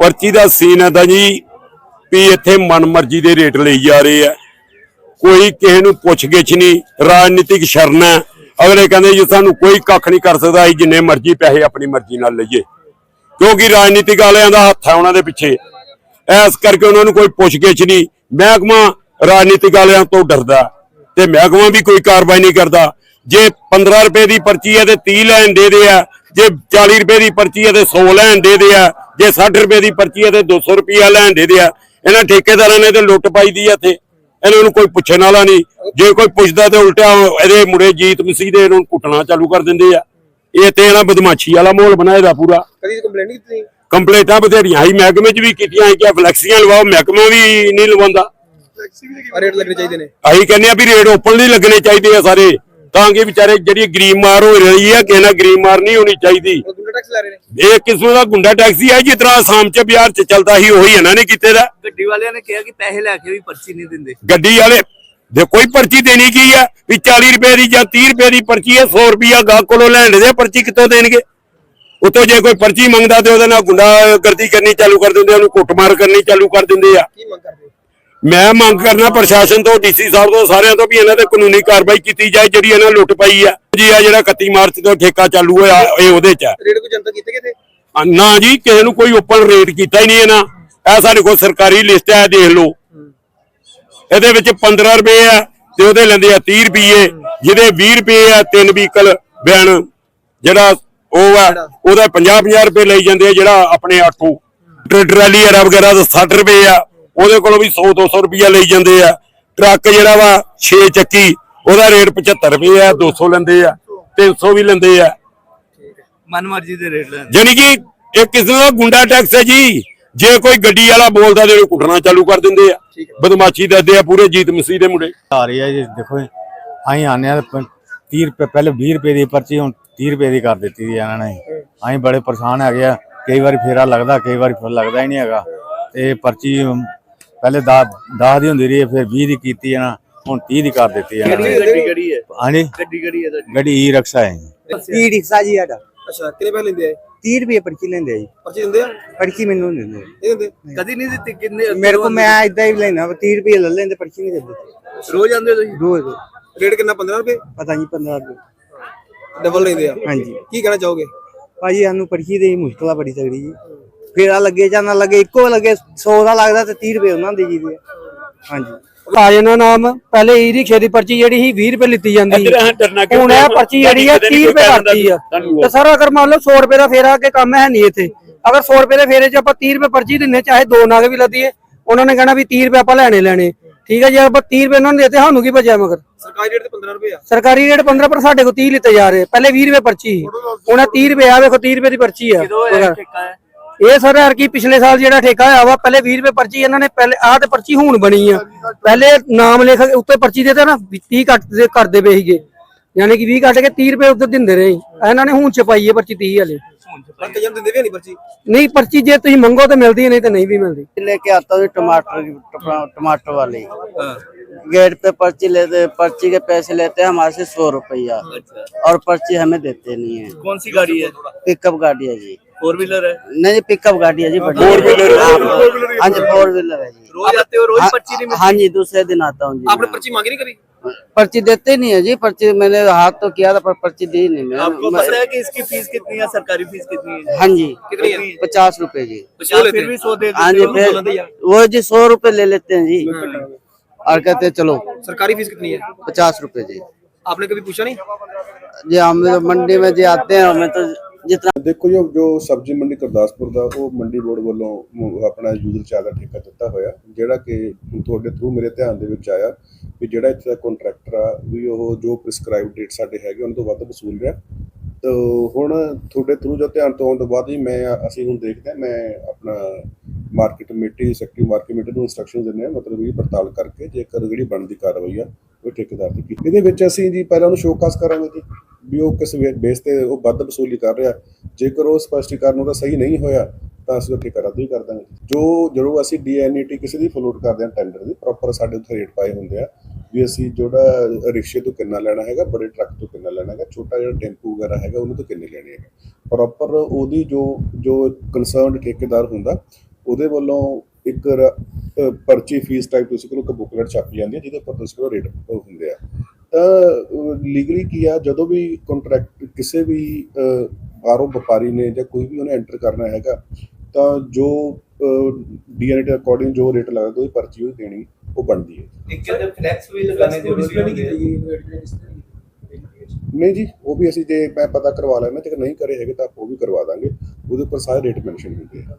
ਪਰਚੀ ਦਾ ਸੀਨ ਹੈ ਤਾਂ ਜੀ, ਵੀ ਇੱਥੇ ਮਨਮਰਜ਼ੀ ਦੇ ਰੇਟ ਲਈ ਜਾ ਰਹੇ ਆ। ਕੋਈ ਕਿਸੇ ਨੂੰ ਪੁੱਛਗਿੱਛ ਨਹੀਂ, ਰਾਜਨੀਤਿਕ ਸ਼ਰਨ ਹੈ। ਅਗਲੇ ਕਹਿੰਦੇ ਜੀ, ਸਾਨੂੰ ਕੋਈ ਕੱਖ ਨਹੀਂ ਕਰ ਸਕਦਾ, ਅਸੀਂ ਜਿੰਨੇ ਮਰਜ਼ੀ ਪੈਸੇ ਆਪਣੀ ਮਰਜ਼ੀ ਨਾਲ ਲਈਏ। ਕਿਉਂਕਿ ਰਾਜਨੀਤਿਕ ਵਾਲਿਆਂ ਦਾ ਹੱਥ ਹੈ ਉਹਨਾਂ ਦੇ ਪਿੱਛੇ। ਐਸ ਕਰਕੇ ਉਹਨਾਂ ਨੂੰ ਕੋਈ ਪੁੱਛਗਿੱਛ ਨਹੀਂ। ਮਹਿਕਮਾ ਰਾਜਨੀਤਿਕ ਵਾਲਿਆਂ ਤੋਂ ਡਰਦਾ। ਤੇ ਮਹਿਕਮਾ ਵੀ ਕੋਈ ਕਾਰਵਾਈ ਨਹੀਂ ਕਰਦਾ। ਜੇ 15 ਰੁਪਏ ਦੀ ਪਰਚੀ ਹੈ ਤੇ 30 ਲੈਣ ਦੇ ਦੇ ਆ। ਜੇ 40 ਰੁਪਏ ਦੀ ਪਰਚੀ ਹੈ ਤੇ 100 ਲੈਣ ਦੇ ਦੇ ਆ। ਜੇ 60 ਰੁਪਏ ਦੀ ਪਰਚੀ ਹੈ ਤੇ 200 ਰੁਪਿਆ ਲੈਣ ਦੇ ਦੇ ਆ ਇਹਨਾਂ ਠੇਕੇਦਾਰਾਂ ਨੇ ਤੇ ਲੁੱਟ ਪਾਈ ਦੀ ਇੱਥੇ। ਇਹਨਾਂ ਨੂੰ ਕੋਈ ਪੁੱਛਣ ਵਾਲਾ ਨਹੀਂ। ਜੇ ਕੋਈ ਪੁੱਛਦਾ ਤੇ ਉਲਟਾ ਇਹਦੇ ਮੁੰਡੇ ਜੀਤ ਮਸੀਹ ਦੇ ਇਹਨੂੰ ਕੁੱਟਣਾ ਚਾਲੂ ਕਰ ਦਿੰਦੇ ਆ। ਇਹ ਤੇ ਇਹਨਾਂ ਬਦਮਾਸ਼ੀ ਵਾਲਾ ਮਾਹੌਲ ਬਣਾਏ ਦਾ ਪੂਰਾ। ਕਦੀ ਕੰਪਲੇਂਟ ਨਹੀਂ ਕੀਤੀ? ਕੰਪਲੇਂਟਾਂ ਬਥੇਰੀਆਂ ਹੀ ਮਹਿਕਮੇ 'ਚ ਵੀ ਕੀਤੀਆਂ ਕਿ ਫਲੈਕਸੀਆਂ ਲਵਾਓ। ਮਹਿਕਮਾ ਵੀ ਨਹੀਂ ਲਵਾਉਂਦਾ। ਰੇਟ ਲੱਗਣੇ ਚਾਹੀਦੇ ਨੇ। ਅਸੀਂ ਕਹਿੰਦੇ ਆ ਵੀ ਰੇਟ ਓਪਨ ਨਹੀਂ ਲੱਗਣੇ ਚਾਹੀਦੇ ਆ ਸਾਰੇ। ਤਾਂ ਕਿ ਵਿਚਾਰੇ ਜਿਹੜੀ ਗਰੀਬ ਮਾਰ ਹੋ ਰਹੀ ਹੈ ਕਿਸੇ ਨਾਲ ਗਰੀਬ ਮਾਰ ਨਹੀਂ ਹੋਣੀ ਚਾਹੀਦੀ। ਇਹ ਕਿਸਮ ਦਾ ਗੁੰਡਾ ਟੈਕਸੀ ਹੈ ਜਿਸ ਤਰ੍ਹਾਂ ਆਸਾਮ ਚ ਬਿਹਾਰ ਚ ਚੱਲਦਾ ਸੀ ਉਹੀ ਇਹਨਾਂ ਨੇ ਕੀਤੇ ਦਾ। ਗੱਡੀ ਵਾਲਿਆਂ ਨੇ ਕਿਹਾ ਕਿ ਪੈਸੇ ਲੈ ਕੇ ਵੀ ਪਰਚੀ ਨਹੀਂ ਦਿੰਦੇ। ਗੱਡੀ ਵਾਲੇ ਦੇ ਕੋਈ ਪਰਚੀ ਦੇਣੀ ਕੀ ਹੈ ਵੀ 40 ਰੁਪਏ ਦੀ ਜਾਂ 30 ਰੁਪਏ ਦੀ ਪਰਚੀ ਹੈ 100 ਰੁਪਿਆ ਗਾਹਕ ਕੋਲੋਂ ਲੈਣ ਦੇ ਪਰਚੀ ਕਿੱਥੋਂ ਦੇਣਗੇ? ਉਤੋਂ ਜੇ ਕੋਈ ਪਰਚੀ ਮੰਗਦਾ ਤੇ ਉਹਦੇ ਨਾਲ ਗੁੰਡਾਗਰਦੀ ਕਰਨੀ ਚਾਲੂ ਕਰ ਦਿੰਦੇ ਉਹਨੂੰ ਕੁੱਟਮਾਰ ਕਰਨੀ ਚਾਲੂ ਕਰ ਦਿੰਦੇ ਆ। ਕੀ ਮੰਗ ਕਰਦੇ ਮੈਂ ਮੰਗ ਕਰਨਾ ਪ੍ਰਸ਼ਾਸਨ ਤੋਂ ਡੀਸੀ ਸਾਹਿਬ ਤੋਂ ਸਾਰਿਆਂ ਤੋਂ ਵੀ ਇਹਨਾਂ ਤੇ ਕਾਨੂੰਨੀ ਕਾਰਵਾਈ ਕੀਤੀ ਜਾਏ ਜਿਹੜੀ ਇਹਨਾਂ ਲੁੱਟ ਪਈ ਆ। ਜੀ ਆ ਜਿਹੜਾ 31 ਮਾਰਚ ਤੋਂ ਠੇਕਾ ਚਾਲੂ ਹੋਇਆ ਇਹ ਉਹਦੇ ਚ ਰੇਟ ਕੋਈ ਜਨਤਾ ਕੀਤੇ ਕਿਤੇ? ਆ, ਨਾ ਜੀ ਕਿਸੇ ਨੂੰ ਕੋਈ ਓਪਨ ਰੇਟ ਕੀਤਾ ਹੀ ਨਹੀਂ ਇਹਨਾਂ। ਇਹ ਸਾਡੇ ਕੋਲ ਸਰਕਾਰੀ ਲਿਸਟ ਹੈ ਦੇਖ ਲਓ। ਇਹਦੇ ਵਿੱਚ 15 ਰੁਪਏ ਆ ਤੇ ਉਹਦੇ ਲੈਂਦੇ ਆ 30 ਰੁਪਏ ਜਿਹਦੇ 20 ਰੁਪਏ ਆ ਤਿੰਨ ਵਹੀਕਲ ਬਿਆਨ ਜਿਹੜਾ ਉਹ ਆ ਉਹਦਾ 50 50 ਰੁਪਏ ਲਈ ਜਾਂਦੇ ਆ ਜਿਹੜਾ ਆਪਣੇ ਆਟੋ ਟਰ- ਟਰਾਲੀ ਆ ਵਗੈਰਾ ਦਾ 60 ਰੁਪਏ ਆ। ਉਹਦੇ ਕੋਲੋਂ ਵੀ 100 200 ਰੁਪਇਆ ਲਈ ਜਾਂਦੇ ਆ। ਟਰੱਕ ਜਿਹੜਾ ਵਾ 6 ਚੱਕੀ ਉਹਦਾ ਰੇਟ 75 ਰੁਪਏ ਆ 200 ਲੈਂਦੇ ਆ 300 ਵੀ ਲੈਂਦੇ ਆ। ਮਨਮਰਜ਼ੀ ਦੇ ਰੇਟ ਲੈਂਦੇ ਯਾਨੀ ਕਿ ਇਹ ਕਿਸਮ ਦਾ ਗੁੰਡਾ ਟੈਕਸ ਹੈ ਜੀ। ਜੇ ਕੋਈ ਗੱਡੀ ਵਾਲਾ ਬੋਲਦਾ ਤੇ ਉਹਨੂੰ ਕੁੱਟਣਾ ਚਾਲੂ ਕਰ ਦਿੰਦੇ ਆ। ਬਦਮਾਸ਼ੀ ਦੱਸਦੇ ਆ ਪੂਰੇ ਜੀਤ ਮਸੀਹ ਦੇ ਮੁੰਡੇ। ਆ ਰਹੀ ਹੈ ਜੀ ਦੇਖੋ ਅਸੀਂ ਆਨੇ ਆ 30 ਰੁਪਏ ਪਹਿਲੇ 20 ਰੁਪਏ ਦੀ ਪਰਚੀ ਹੁਣ 30 ਰੁਪਏ ਦੀ ਕਰ ਦਿੱਤੀ ਦੀ ਇਹਨਾਂ ਨੇ। ਅਸੀਂ ਬੜੇ ਪਰੇਸ਼ਾਨ ਹੈਗੇ ਆ। ਕਈ ਵਾਰੀ ਫੇਰਾ ਲੱਗਦਾ ਕਈ ਵਾਰੀ ਫਿਰ ਲੱਗਦਾ ਹੀ ਨਹੀਂ ਹੈਗਾ। ਤੇ ਪਰਚੀ ਪਹਿਲੇ 10 10 ਦੀ ਹੁੰਦੀ ਰਹੀ ਹੈ, ਫਿਰ 20 ਦੀ ਕੀਤੀ ਇਹਨਾਂ ਹੁਣ 30 ਦੀ ਕਰ ਦਿੱਤੀ ਇਹਨਾਂ ਨੇ। ਗੱਡੀ ਕਿਹੜੀ ਹੈ? ਹਾਂਜੀ। ਗੱਡੀ ਕਿਹੜੀ ਹੈ ਤੁਹਾਡੀ? ਗੱਡੀ ਈ ਰਕਸ਼ਾ ਹੈ ਈ ਰਿਕਸ਼ਾ ਜੀ ਸਾਡਾ। ਅੱਛਾ ਕਿੰਨੇ ਪੈਸੇ ਲੈਂਦੇ ਆ 30 ਰੁਪਏ ਪਰਚੀ ਲੈਂਦੇ ਆ ਜੀ। ਪਰਚੀ ਦਿੰਦੇ ਆ? ਪਰਚੀ ਮੈਨੂੰ ਨਹੀਂ ਦਿੰਦੇ। ਇਹ ਦਿੰਦੇ। ਕਦੀ ਨਹੀਂ ਦਿੱਤੀ ਕਿੰਨੇ ਮੇਰੇ ਕੋ ਮੈਂ ਇਦਾਂ ਹੀ ਲੈਣਾ 30 ਰੁਪਏ ਲੈ ਲੈਂਦੇ ਪਰਚੀ ਨਹੀਂ ਦਿੰਦੇ। ਰੋਜ਼ ਆਉਂਦੇ ਹੋ ਤੁਸੀਂ? ਰੋਜ਼। ਰੇਟ ਕਿੰਨਾ 15 ਰੁਪਏ? ਪਤਾ ਨਹੀਂ 15 ਰੁਪਏ। ਡਬਲ ਲੈਂਦੇ ਆ। ਹਾਂਜੀ। ਕੀ ਕਹਿਣਾ ਚਾਹੋਗੇ? ਭਾਜੀ ਸਾਨੂੰ ਪਰਚੀ ਦੇ ਮੁਸ਼ਕਲ ਬੜੀ ਤਗੜੀ ਜੀ। ਫੇਰਾ ਲੱਗੇ ਜਾਂ ਨਾ ਲੱਗੇ ਇੱਕੋ ਲੱਗੇ 100 ਦਾ ਲੱਗਦਾ ਤੇ 30 ਰੁਪਏ ਉਹਨਾਂ ਦੇ ਜੀ ਦੇ ਆ। ਹਾਂਜੀ। ਰਾਜਨ ਦਾ ਨਾਮ ਪਹਿਲੇ ਈ ਰਿਕਸ਼ੇ ਦੀ ਪਰਚੀ ਜਿਹੜੀ ਸੀ 20 ਰੁਪਏ ਲਿੱਤੀ ਜਾਂਦੀ ਹੁਣ ਇਹ ਪਰਚੀ ਜਿਹੜੀ ਹੈ 30 ਰੁਪਏ ਕਰਤੀ ਆ। ਤੇ ਸਰ ਅਗਰ ਮੰਨ ਲਓ 100 ਰੁਪਏ ਦਾ ਫੇਰਾ ਅੱਗੇ ਕੰਮ ਹੈ ਨਹੀਂ ਇੱਥੇ ਅਗਰ 100 ਰੁਪਏ ਦੇ ਫੇਰੇ 'ਚ ਆਪਾਂ 30 ਰੁਪਏ ਪਰਚੀ ਦਿੰਨੇ ਚਾਹੇ ਦੋ ਨਾਗ ਵੀ ਲੱਦੀਏ ਉਹਨਾਂ ਨੇ ਕਹਿਣਾ ਵੀ 30 ਰੁਪਏ ਆਪਾਂ ਲੈਣੇ ਲੈਣੇ। ਠੀਕ ਹੈ ਜੇ ਆਪਾਂ 30 ਰੁਪਏ ਉਹਨਾਂ ਨੂੰ ਦੇਤੇ ਸਾਨੂੰ ਕੀ ਬਚਿਆ ਮਗਰ? ਸਰਕਾਰੀ ਰੇਟ ਤੇ 15 ਰੁਪਏ ਆ। ਸਰਕਾਰੀ ਰੇਟ 15 ਪਰ ਸਾਡੇ ਕੋਲ 30 ਲਿੱਤੇ ਜਾ ਰਹੇ ਪਹਿਲੇ 20 ਰੁਪਏ ਪਰਚੀ ਸੀ। ਹੁਣ ਇਹ 30 ਰੁਪਏ ਆ ਵੇਖੋ 30 ਰੁਪਏ ਦੀ ਪਰਚੀ ਆ। ਕਿਦੋਂ ਇਹ ਠੇਕਾ ਹੈ ਇਹ ਸਰ ਯਾਰ ਕੀ ਪਿਛਲੇ ਸਾਲ ਜਿਹੜਾ ਠੇਕਾ ਹੋਇਆ ਵਾ ਪਹਿਲੇ 20 ਰੁਪਏ ਪਰਚੀ ਇਹਨਾਂ ਨੇ ਪਹਿਲੇ ਆਹ ਤੇ ਪਰਚੀ ਹੁਣ ਬਣੀ ਆ ਪਹਿਲੇ ਨਾਮ ਲਿਖ ਕੇ ਉੱਤੇ ਪਰਚੀ ਦੇ ਤੇ ਨਾ 30 ਕੱਟ ਦੇ ਕਰਦੇ ਪਏ ਸੀਗੇ ਯਾਨੀ ਕਿ 20 ਕੱਟ ਕੇ 30 ਰੁਪਏ ਉੱਤੇ ਦਿੰਦੇ ਰਹੇ ਇਹਨਾਂ ਨੇ ਹੁਣ ਛਪਾਈ ਹੈ ਪਰਚੀ 30 ਵਾਲੀ ਪਰ ਕਈਆਂ ਨੂੰ ਦਿੰਦੇ ਵੀ ਨਹੀਂ ਪਰਚੀ ਨਹੀਂ ਪਰਚੀ ਜੇ ਤੁਸੀਂ ਮੰਗੋ ਤਾਂ ਮਿਲਦੀ ਹੈ, ਨਹੀਂ ਤਾਂ ਨਹੀਂ ਵੀ ਮਿਲਦੀ लेके आता हूँ टमाटर की- टमाटर वाले गेट पे पर्ची लेते पर्ची के पैसे लेते हैं हमारे से सौ रुपया और पर्ची हमें देते नहीं है कौन सी गाड़ी है पिकअप गाड़ी है जी फोर व्हीलर है? नहीं पिकअप गाड़ी है जी फोर व्हीलर हाँ? जी फोर व्हीलर है जी। रोज आते हो रोज पर्ची नहीं हाँ जी दूसरे दिन आता हूँ जी आपने पर्ची मांगी नहीं कभी? पर्ची देते नहीं है जी पर्ची मैंने हाथ तो किया था पर पर्ची दी नहीं आपको पता है कि इसकी फ़ीस कितनी है सरकारी फ़ीस कितनी है? हाँ जी। कितनी है? पचास रूपए जी। फिर भी सौ दे हाँ जी फिर वो जी सौ रुपए ले लेते हैं जी। और कहते हैं चलो। सरकारी फ़ीस कितनी है? पचास रूपए जी। आपने कभी पूछा नहीं? जी हम तो मंडी में जी आते हैं हमें तो जितना ਦੇਖੋ ਜੀ ਜੋ ਸਬਜ਼ੀ ਮੰਡੀ ਗੁਰਦਾਸਪੁਰ ਦਾ, ਉਹ ਮੰਡੀ ਬੋਰਡ ਵੱਲੋਂ ਆਪਣਾ ਯੂਜ਼ਰ ਚਾਹ ਦਾ ਠੇਕਾ ਦਿੱਤਾ ਹੋਇਆ, ਜਿਹੜਾ ਕਿ ਤੁਹਾਡੇ ਥਰੂ ਮੇਰੇ ਧਿਆਨ ਦੇ ਵਿੱਚ ਆਇਆ ਵੀ ਜਿਹੜਾ ਇੱਥੇ ਦਾ ਕੰਟਰੈਕਟਰ ਆ, ਵੀ ਉਹ ਜੋ ਪ੍ਰਿਸਕ੍ਰਾਈਬ ਡੇਟ ਸਾਡੇ ਹੈਗੇ, ਉਹਨਾਂ ਤੋਂ ਵੱਧ ਵਸੂਲ ਰਿਹਾ। ਤਾਂ ਹੁਣ ਤੁਹਾਡੇ ਥਰੂ ਜੋ ਧਿਆਨ ਤੋਂ ਆਉਣ ਤੋਂ ਬਾਅਦ ਹੀ ਮੈਂ, ਅਸੀਂ ਹੁਣ ਦੇਖਦੇ ਹਾਂ, ਮੈਂ ਆਪਣਾ market committee secretary market committee ਨੂੰ ਇਨਸਟਰਕਸ਼ਨ ਦਿੰਦੇ ਆ ਮਤਲਬ ਇਹ ਪੜਤਾਲ ਕਰਕੇ ਜੇਕਰ ਜਿਹੜੀ ਬਣਦੀ ਕਾਰਵਾਈ ਆ, ਉਹ ਠੇਕੇਦਾਰ ਦੀ ਕੀਤੀ। ਇਹਦੇ ਵਿੱਚ ਅਸੀਂ ਜੀ ਪਹਿਲਾਂ ਉਹਨੂੰ ਸ਼ੋਕਾਸ ਕਰਾਂਗੇ ਜੀ। ਵੀ ਉਹ ਕਿਸ ਬੇਸ ਤੇ ਉਹ ਵੱਧ ਵਸੂਲੀ ਕਰ ਰਿਹਾ, ਜੇਕਰ ਉਹ ਸਪਸ਼ਟੀਕਰਨ ਉਹਦਾ ਸਹੀ ਨਹੀਂ ਹੋਇਆ, ਤਾਂ ਅਸੀਂ ਉਹ ਠੇਕਾ ਰੱਦ ਵੀ ਕਰ ਦਾਂਗੇ। ਜੋ ਜਦੋਂ ਅਸੀਂ ਡੀਐਨਈਟੀ ਕਿਸੇ ਦੀ ਫਲੋਟ ਕਰਦੇ ਹਾਂ ਟੈਂਡਰ ਦੀ ਪ੍ਰੋਪਰ ਸਾਡੇ ਉੱਥੇ ਰੇਟ ਪਾਏ ਹੁੰਦੇ ਆ, ਵੀ ਅਸੀਂ ਜਿਹੜਾ ਰਿਕਸ਼ੇ ਤੋਂ ਕਿੰਨਾ ਲੈਣਾ ਹੈਗਾ, ਬੜੇ ਟਰੱਕ ਤੋਂ ਕਿੰਨਾ ਲੈਣਾ ਹੈਗਾ, ਛੋਟਾ ਜਿਹੜਾ ਟੈਂਪੂ ਵਗੈਰਾ ਹੈਗਾ, ਉਹਨੂੰ ਤੋਂ ਕਿੰਨੇ ਲੈਣੇ ਹੈਗੇ। ਪ੍ਰੋਪਰ ਉਹਦੀ ਜੋ ਜੋ ਕੰਸਰਨਡ ਠੇਕੇਦਾਰ ਹੁੰਦਾ, ਉਹਦੇ ਵੱਲੋਂ ਇੱਕ ਪਰਚੀ ਫੀਸ ਟਾਈਪ ਤੁਸੀਂ ਕੋਲ ਇੱਕ ਬੁਕਲੇਟ ਛਾਪੀ ਜਾਂਦੀ ਹੈ, ਜਿਹਦੇ ਉੱਪਰ ਤੁਸੀਂ ਕੋਲ ਰੇਟ ਹੁੰਦੇ ਆ। ਲੀਗਲੀ ਕੀ ਆ ਜਦੋਂ ਵੀ ਕੰਟਰੈਕਟ ਕਿਸੇ ਵੀ ਬਾਹਰੋਂ ਵਪਾਰੀ ਨੇ ਜਾਂ ਕੋਈ ਵੀ ਉਹਨੇ ਐਂਟਰ ਕਰਨਾ ਹੈਗਾ ਤਾਂ ਜੋ ਡੀਐਨਏ ਦੇ ਅਕੋਰਡਿੰਗ ਜੋ ਰੇਟ ਲੱਗਦਾ ਉਹਦੀ ਪਰਚੀ ਉਹ ਦੇਣੀ ਉਹ ਬਣਦੀ ਹੈ। ਨਹੀਂ ਜੀ ਉਹ ਵੀ ਅਸੀਂ ਜੇ ਮੈਂ ਪਤਾ ਕਰਵਾ ਲੈਣਾ ਤੇ ਨਹੀਂ ਕਰੇ ਹੈਗੇ ਤਾਂ ਉਹ ਵੀ ਕਰਵਾ ਦਾਂਗੇ ਉਹਦੇ ਉੱਪਰ ਸਾਰੇ ਰੇਟ ਮੈਂਸ਼ਨ ਹੁੰਦੇ ਆ।